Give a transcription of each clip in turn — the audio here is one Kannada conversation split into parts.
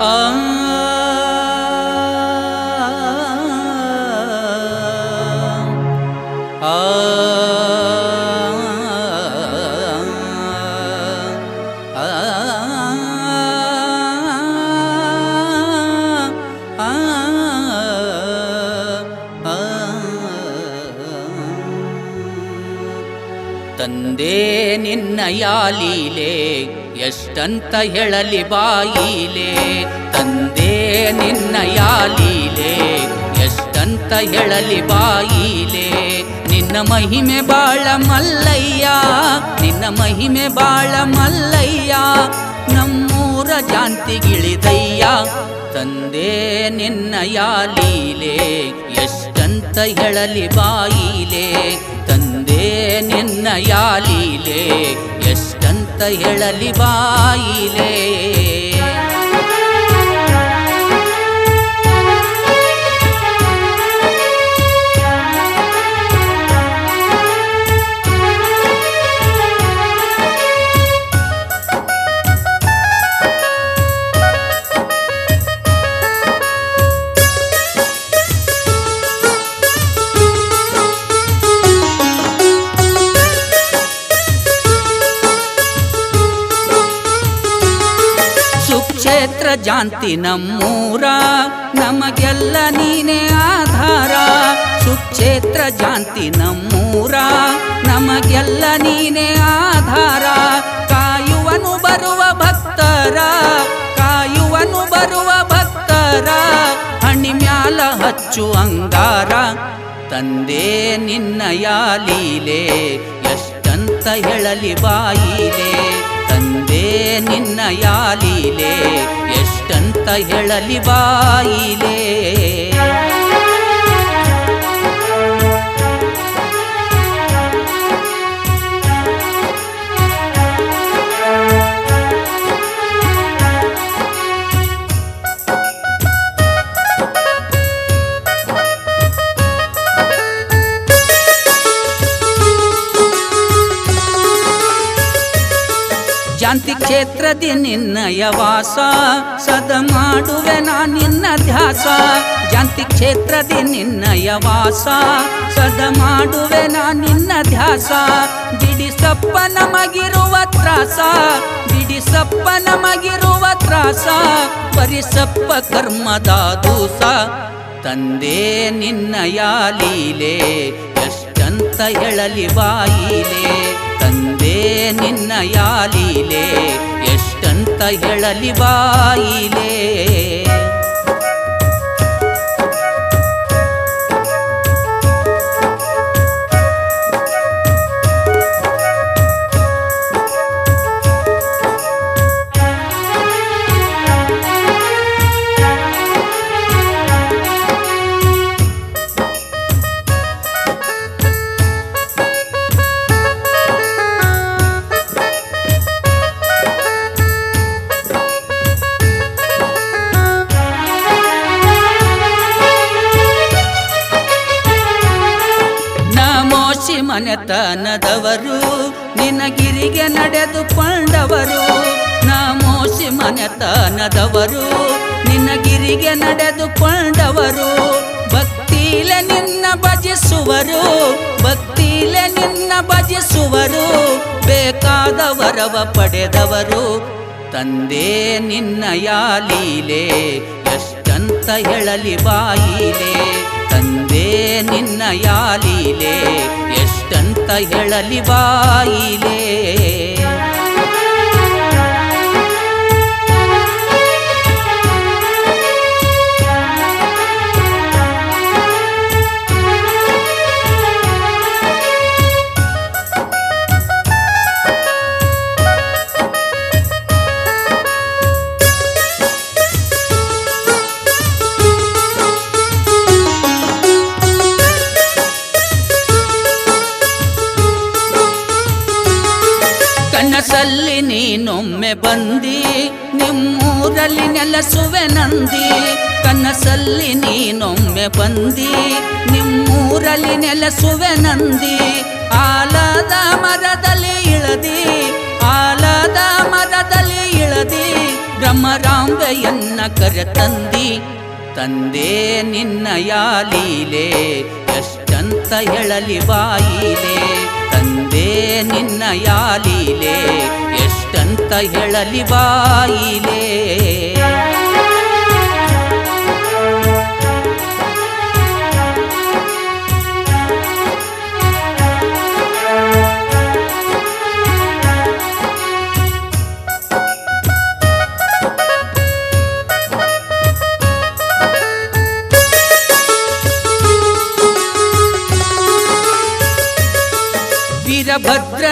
ಆ ಆ ತಂದೆ ನಿನ್ನ ಯಾಲೀಲೆ ಎಷ್ಟಂತ ಹೇಳಲಿ ಬಾಯಿಲೆ, ತಂದೆ ನಿನ್ನ ಯಾಲೀಲೆ. ಎಷ್ಟಂತ ಹೇಳಲಿ ಬಾಯಿಲೆ, ನಿನ್ನ ಮಹಿಮೆ ಬಾಳ ಮಲ್ಲಯ್ಯ, ನಿನ್ನ ಮಹಿಮೆ ಬಾಳ ಮಲ್ಲಯ್ಯ. ನಮ್ಮೂರ ಜಾಂತಿಗಿಳಿದಯ್ಯ, ತಂದೆ ನಿನ್ನ ಯಾಲೀಲೆ. ಎಷ್ಟಂತ ಹೇಳಲಿ ಬಾಯಿಲೆ, ತಂದೆ ನಿನ್ನ ಯಾಲೀಲೆ ಎಷ್ಟಂತ ಹೇಳಲಿ ಬಾಯಿಲೆ. ಜಾಂತಿ ನಮ್ಮೂರ, ನಮಗೆಲ್ಲ ನೀನೇ ಆಧಾರ. ಸುಕ್ಷೇತ್ರ ಜಾಂತಿ ನಮ್ಮೂರ, ನಮಗೆಲ್ಲ ನೀನೇ ಆಧಾರ. ಕಾಯುವನು ಬರುವ ಭಕ್ತರ, ಕಾಯುವನು ಬರುವ ಭಕ್ತರ. ಹಣಿ ಮ್ಯಾಲ ಹಚ್ಚು ಅಂಗಾರ, ತಂದೆ ನಿನ್ನ ಲೀಲೆ, ಎಷ್ಟಂತ ಹೇಳಲಿ ಬಾಯಿಲೆ. ನಿನ್ನ ಯಾಲೀಲೆ ಎಷ್ಟಂತ ಹೇಳಲಿ ಬಾಯಿಲೆ. ಕ್ಷೇತ್ರದಿ ನಿನ್ನಯ ವಾಸ, ಸದ ಮಾಡುವೆ ನಾ ನಿನ್ನ ಧ್ಯಾಸ. ಜಾಂತಿ ಕ್ಷೇತ್ರದಿ ನಿನ್ನಯ ವಾಸ, ಸದ ಮಾಡುವೆ ನಾ ನಿನ್ನ ಧ್ಯಾಸ. ಬಿಡಿಸಪ್ಪ ನಮಗಿರುವ ತ್ರಾಸ, ಬಿಡಿಸಪ್ಪ ನಮಗಿರುವ ತ್ರಾಸ. ಪರಿಸಪ್ಪ ಕರ್ಮದ ದೂಸ, ತಂದೆ ನಿನ್ನಯ ಲೀಲೆ, ಎಷ್ಟಂತ ಹೇಳಲಿ ಬಾಯಿಲೆ. ತಂದೆ ನಿನ್ನ ಯಾಲೀಲೆ ಎಷ್ಟಂತ ಹೇಳಲಿ ಬಾಯಿಲೆ. ಮನೆತನದವರು, ನಿನಗಿರಿಗೆ ನಡೆದುಕೊಂಡವರು. ನಮೋಶಿ ಮನೆತನದವರು, ನಿನಗಿರಿಗೆ ನಡೆದುಕೊಂಡವರು. ಭಕ್ತಿಲೆ ನಿನ್ನ ಭಜಿಸುವರು, ಭಕ್ತಿಲೆ ನಿನ್ನ ಭಜಿಸುವರು. ಬೇಕಾದವರವ ಪಡೆದವರು, ತಂದೆ ನಿನ್ನ ಯಾಲೀಲೆ, ಎಷ್ಟಂತ ಹೇಳಲಿ ಬಾಯಿಲೆ. ತಂದೆ ನಿನ್ನ ಯಾಲೀಲೆ ಎಷ್ಟಂತ ಹೇಳಲಿ ಬಾಯಿಲೆ ಬಂದಿ, ನಿಮ್ಮೂರಲ್ಲಿ ನೆಲೆಸುವೆ ನಂದಿ. ಕನಸಲ್ಲಿ ನೀನೊಮ್ಮೆ ಬಂದಿ, ನಿಮ್ಮೂರಲ್ಲಿ ನೆಲೆಸುವೆ ನಂದಿ. ಆಲದ ಮರದಲ್ಲಿ ಇಳದಿ, ಆಲದ ಮರದಲ್ಲಿ ಇಳದಿ. ಬ್ರಹ್ಮರಾಂಬೆಯನ್ನ ಕರ ಕರೆತಂದಿ, ತಂದೆ ನಿನ್ನ ಯಾಲೀಲೆ, ಎಷ್ಟಂತ ಹೇಳಲಿ ಬಾಯಿಲೆ. ತಂದೆ ನಿನ್ನ ಯಾಲೀಲೆ ಎಷ್ಟಂತ ಹೇಳಲಿ ಬಾಯಿಲೆ.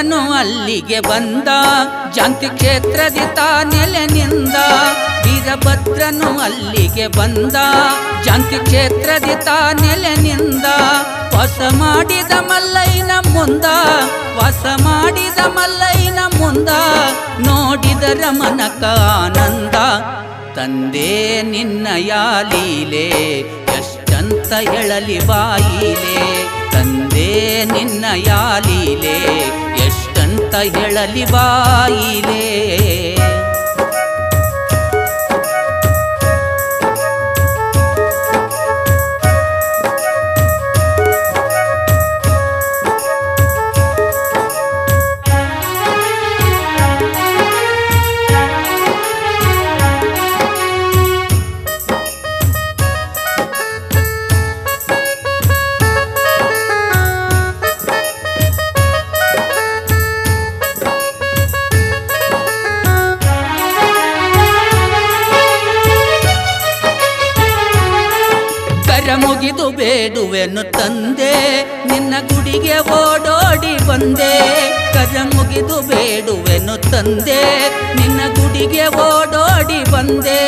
ವೀರಭದ್ರನು ಅಲ್ಲಿಗೆ ಬಂದ. ಜಾಂತಿ ಕ್ಷೇತ್ರದಿ ನೆಲೆನಿಂದ ವೀರಭದ್ರನು ಅಲ್ಲಿಗೆ ಬಂದ. ಜಾಂತಿ ಕ್ಷೇತ್ರದಿ ನೆಲೆನಿಂದ ವಾಸ ಮಾಡಿದ ಮಲ್ಲೈನ ಮುಂದ. ವಾಸ ಮಾಡಿದ ಮಲ್ಲೈನ ಮುಂದ. ನೋಡಿದರ ಮನಕ ಆನಂದ. ತಂದೆ ನಿನ್ನ ಯಾಲೀಲೆ ಎಷ್ಟಂತ ಹೇಳಲಿ ಬಾಯಿಲೆ? ತಂದೆ ನಿನ್ನ ಯಾಲೀಲೆ ಎಷ್ಟಂತ ಹೇಳಲಿ ಬಾಯಿಲೆ. ಬೇಡುವೆನು ತಂದೆ, ನಿನ್ನ ಗುಡಿಗೆ ಓಡೋಡಿ ಬಂದೆ. ಕಜ ಮುಗಿದು ಬೇಡುವೆನು ತಂದೆ, ನಿನ್ನ ಗುಡಿಗೆ ಓಡೋಡಿ ಬಂದೆ.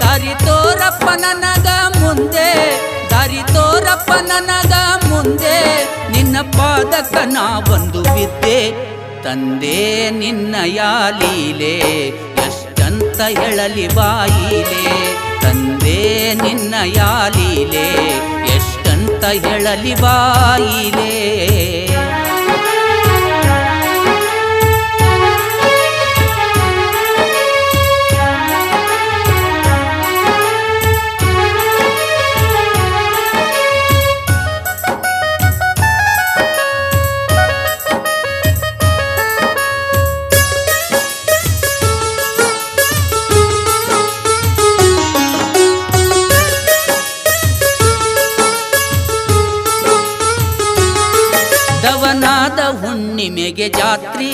ದಾರಿ ತೋರಪ್ಪ ನನಗ ಮುಂದೆ, ದಾರಿ ತೋರಪ್ಪ ನನಗ ಮುಂದೆ. ನಿನ್ನ ಪಾದಕ ನಾ ಬಂದು ಬಿದ್ದೆ, ತಂದೆ ನಿನ್ನ ಯಾಲೀಲೆ. ಎಷ್ಟಂತ ಹೇಳಲಿ ಬಾಯಿಲೆ. ಹೇಳಲಿ ಬಾಯಿಲೆ. ಹುಣ್ಣಿಮೆಗೆ ಜಾತ್ರಿ,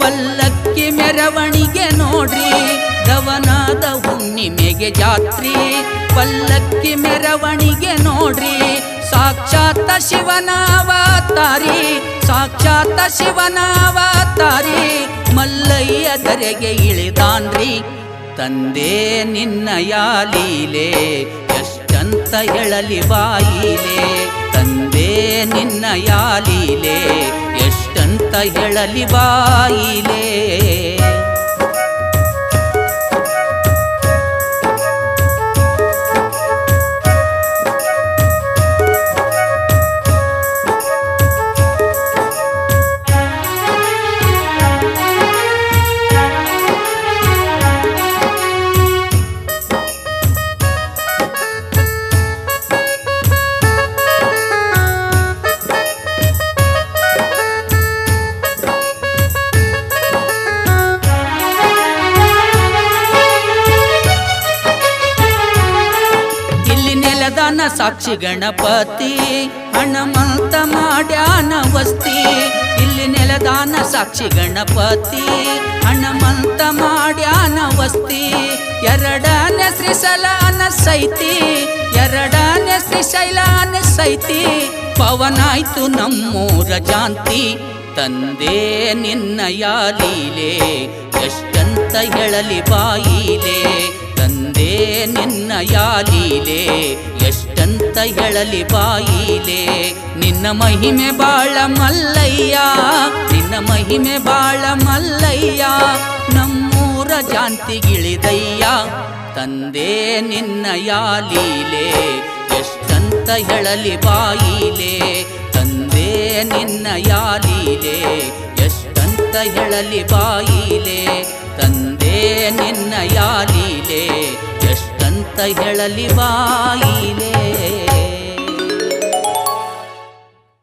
ಪಲ್ಲಕ್ಕಿ ಮೆರವಣಿಗೆ ನೋಡ್ರಿ. ದವನಾದ ಹುಣ್ಣಿಮೆಗೆ ಜಾತ್ರಿ, ಪಲ್ಲಕ್ಕಿ ಮೆರವಣಿಗೆ ನೋಡ್ರಿ. ಸಾಕ್ಷಾತ್ ಶಿವನಾವತಾರಿ ಸಾಕ್ಷಾತ್ ಶಿವನಾವತಾರಿ ಮಲ್ಲಯ್ಯ ಧರೆಗೆ ಇಳಿದಾನ್ರಿ, ತಂದೆ ನಿನ್ನ ಲೀಲೆ, ಎಷ್ಟಂತ ಹೇಳಲಿ ಬಾಯಿಲೆ. ನಿನ್ನ ಯಾಲೀಲೆ ಎಷ್ಟಂತ ಹೇಳಲಿ ಬಾಯಿಲೆ. ಸಾಕ್ಷಿ ಗಣಪತಿ, ಹಣಮಂತ ಮಾಡ್ಯಾನ ವಸ್ತಿ. ಇಲ್ಲಿ ನೆಲದಾನ ಸಾಕ್ಷಿ ಗಣಪತಿ, ಹಣಮಂತ ಮಾಡ್ಯಾನ ವಸ್ತಿ. ಎರಡನೇ ಶ್ರೀಶೈಲಾನ ಸೈತಿ, ಎರಡನೇ ಶ್ರೀಶೈಲಾನ ಸೈತಿ. ಪವನಾಯ್ತು ನಮ್ಮೂರ ಜಾಂತಿ, ತಂದೆ ನಿನ್ನ ಯಾಲೀಲೆ. ಎಷ್ಟಂತ ಹೇಳಲಿ ಬಾಯಿಲೆ, ತಂದೆ ನಿನ್ನ ಯಾಲೀಲೆ. ಎಷ್ಟಂತ ಹೇಳಲಿ ಬಾಯಿಲೆ. ನಿನ್ನ ಮಹಿಮೆ ಬಾಳ ಮಲ್ಲಯ್ಯ. ನಿನ್ನ ಮಹಿಮೆ ಬಾಳ ಮಲ್ಲಯ್ಯ. ನಮ್ಮೂರ ಜಾಂತಿಗಿಳಿದಯ್ಯ. ತಂದೆ ನಿನ್ನ ಯಾಲೀಲೆ. ಎಷ್ಟಂತ ಹೇಳಲಿ ಬಾಯಿಲೆ. ತಂದೆ ನಿನ್ನ ಯಾಲೀಲೆ. ಎಷ್ಟಂತ ಹೇಳಲಿ ಬಾಯಿಲೆ. ತಂದೆ ನಿನ್ನ ಯಾಲೀಲೆ. ಹೇಳಲಿ ಬಾಯಿಲೇ.